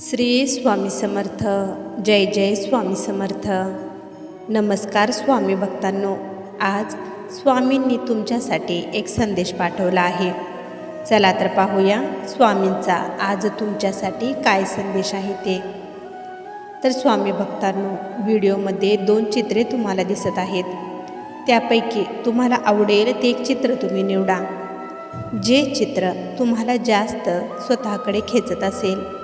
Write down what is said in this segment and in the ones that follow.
श्री स्वामी समर्थ जय जय स्वामी समर्थ. नमस्कार स्वामी भक्तांनो आज स्वामींनी तुमच्यासाठी एक संदेश पाठवला आहे. चला तर पाहूया स्वामींचा आज तुमच्यासाठी काय संदेश आहे ते. तर स्वामी भक्तांनो व्हिडिओमध्ये दोन चित्रे तुम्हाला दिसत आहेत. त्यापैकी तुम्हाला आवडेल ते एक चित्र तुम्ही निवडा. जे चित्र तुम्हाला जास्त स्वतःकडे खेचत असेल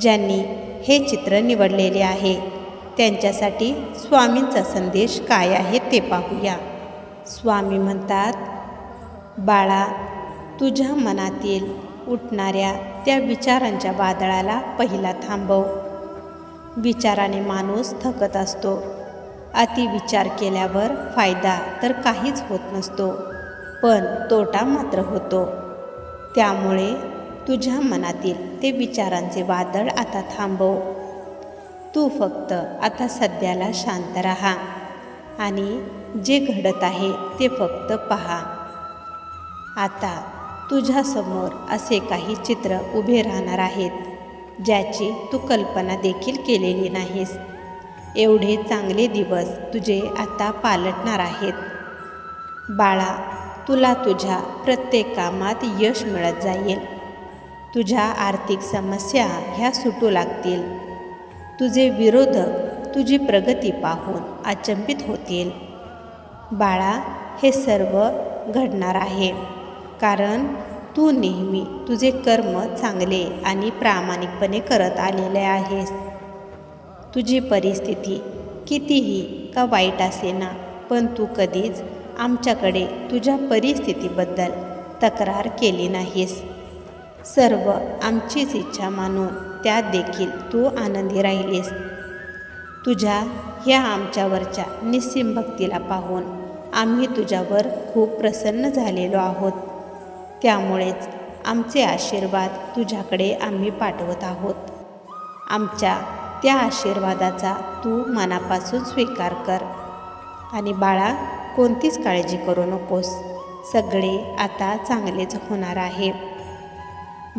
ज्यांनी हे चित्र निवडलेले आहे. त्यांच्यासाठी स्वामींचा संदेश काय आहे ते पाहूया. स्वामी म्हणतात बाळा तुझ्या मनातील उठणाऱ्या त्या विचारांच्या वादळाला पहिला थांबव. विचाराने माणूस थकत असतो. अतिविचार केल्यावर फायदा तर काहीच होत नसतो पण तोटा मात्र होतो. त्यामुळे तुझ्या मनातील ते विचारांचे वादळ आता थांबव. तू फक्त आता सध्याला शांत राहा आणि जे घडत आहे ते फक्त पहा. आता तुझ्यासमोर असे काही चित्र उभे राहणार आहेत ज्याची तू कल्पना देखील केलेली नाहीस. एवढे चांगले दिवस तुझे आता पालटणार आहेत. बाळा तुला तुझ्या प्रत्येक कामात यश मिळत जाईल. तुझ्या आर्थिक समस्या ह्या सुटू लागतील. तुझे विरोधक तुझी प्रगती पाहून अचंबित होतील. बाळा हे सर्व घडणार आहे. कारण तू नेहमी तुझे कर्म चांगले आणि प्रामाणिकपणे करत आलेले आहेस. तुझी परिस्थिती कितीही का वाईट असेना पण तू कधीच आमच्याकडे तुझ्या परिस्थितीबद्दल तक्रार केली नाहीस. सर्व आमचीच इच्छा मानून त्यात देखील तू आनंदी राहिलीस. तुझ्या ह्या आमच्यावरच्या निस्सीम भक्तीला पाहून आम्ही तुझ्यावर खूप प्रसन्न झालेलो आहोत. त्यामुळेच आमचे आशीर्वाद तुझ्याकडे आम्ही पाठवत आहोत. आमच्या त्या आशीर्वादाचा तू मनापासून स्वीकार कर. आणि बाळा कोणतीच काळजी करू नकोस. सगळे आता चांगलेच होणार आहे.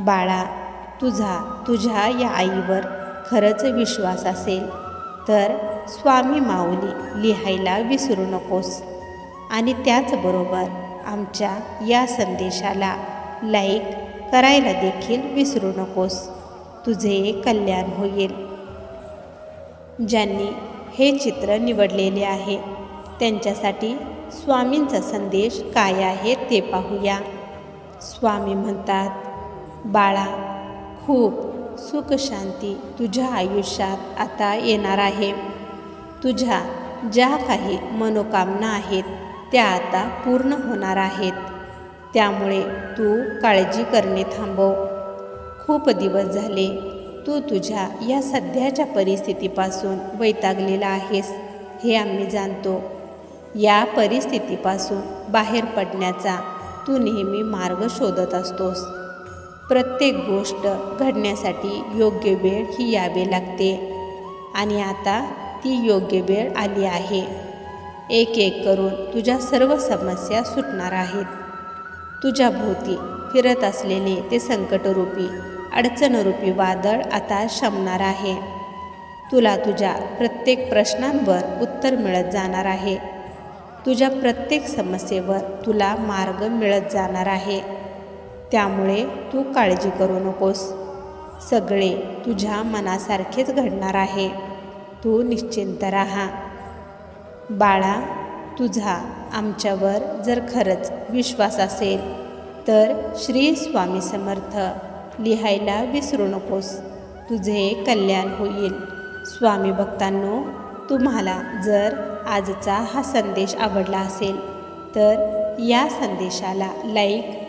बाळा तुझा तुझ्या या आईवर खरंच विश्वास असेल तर स्वामी माऊली लिहायला विसरू नकोस. आणि त्याचबरोबर आमच्या या संदेशाला लाईक करायला देखील विसरू नकोस. तुझे कल्याण होईल. ज्यांनी हे चित्र निवडलेले आहे त्यांच्यासाठी स्वामींचा संदेश काय आहे ते पाहूया. स्वामी म्हणतात बाळा खूप सुखशांती तुझ्या आयुष्यात आता येणार आहे. तुझ्या ज्या काही मनोकामना आहेत त्या आता पूर्ण होणार आहेत. त्यामुळे तू काळजी करणे थांबव. खूप दिवस झाले तू तुझ्या या सध्याच्या परिस्थितीपासून वैतागलेला आहेस हे आम्ही जाणतो. या परिस्थितीपासून बाहेर पडण्याचा तू नेहमी मार्ग शोधत असतोस. प्रत्येक गोष्ट घडण्यासाठी योग्य वेळ ही यावे लागते. आणि आता ती योग्य वेळ आली आहे. एक एक करून तुझ्या सर्व समस्या सुटणार आहेत. तुझ्या भोवती फिरत असलेले ते संकटरूपी अडचणरूपी वादळ आता शमणार आहे. तुला तुझ्या प्रत्येक प्रश्नांवर उत्तर मिळत जाणार आहे. तुझ्या प्रत्येक समस्येवर तुला मार्ग मिळत जाणार आहे. त्यामुळे तू काळजी करू नकोस. सगळे तुझ्या मनासारखेच घडणार आहे. तू निश्चिंत राहा. बाळा तुझा आमच्यावर जर खरंच विश्वास असेल तर श्री स्वामी समर्थ लिहायला विसरू नकोस. तुझे कल्याण होईल. स्वामी भक्तांनो तुम्हाला जर आजचा हा संदेश आवडला असेल तर या संदेशाला लाईक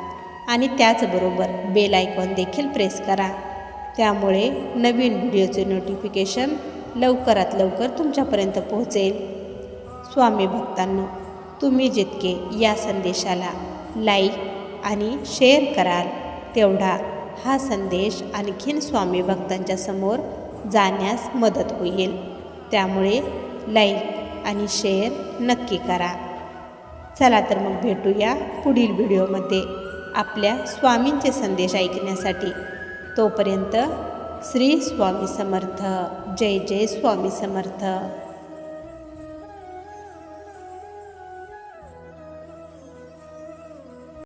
आणि त्याचबरोबर बेल आयकॉन देखील प्रेस करा. त्यामुळे नवीन व्हिडिओचे नोटिफिकेशन लवकरात लवकर तुमच्यापर्यंत पोहोचेल. स्वामी भक्तांनो तुम्ही जितके या संदेशाला लाईक आणि शेअर कराल तेवढा हा संदेश आणखीन स्वामी भक्तांच्या समोर जाण्यास मदत होईल. त्यामुळे लाईक आणि शेअर नक्की करा. चला तर मग भेटूया पुढील व्हिडिओमध्ये आपल्या स्वामींचे संदेश ऐकण्यासाठी. तोपर्यंत श्री स्वामी समर्थ. जय जय स्वामी समर्थ.